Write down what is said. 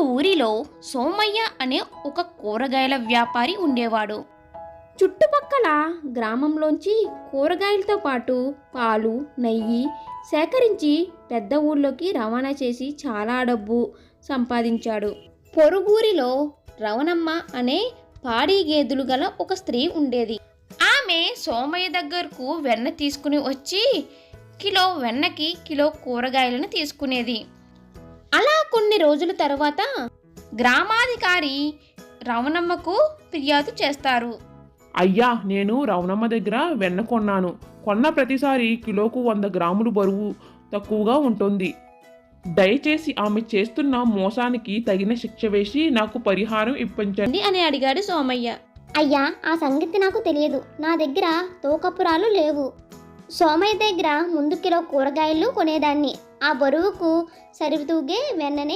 ఊరిలో సోమయ్య అనే ఒక కూరగాయల వ్యాపారి ఉండేవాడు. చుట్టుపక్కల గ్రామంలోంచి కూరగాయలతో పాటు పాలు నెయ్యి సేకరించి పెద్ద ఊళ్ళోకి రవాణా చేసి చాలా డబ్బు సంపాదించాడు. పొరుగురిలో రవణమ్మ అనే పాడి గేదెలు గల ఒక స్త్రీ ఉండేది. ఆమె సోమయ్య దగ్గరకు వెన్న తీసుకుని వచ్చి కిలో వెన్నకి కిలో కూరగాయలను తీసుకునేది. కొన్ని రోజుల తర్వాత గ్రామాధికారి రవణమ్మకు ఫిర్యాదు చేస్తారు. అయ్యా నేను రవణమ్మ దగ్గర వెన్న కొన్నాను. కొన్న ప్రతిసారి కిలోకు వంద గ్రాములు బరువు తక్కువగా ఉంటుంది. దయచేసి ఆమె చేస్తున్న మోసానికి తగిన శిక్ష వేసి నాకు పరిహారం ఇప్పించండి అని అడిగాడు సోమయ్య. అయ్యా ఆ సంగతి నాకు తెలియదు. నా దగ్గర తోకపురాలు లేవు. సోమయ్య దగ్గర ముందు కిలో కూరగాయలు కొనేదాన్ని. ఆ బరువుకు సరితూగే వెన్ననే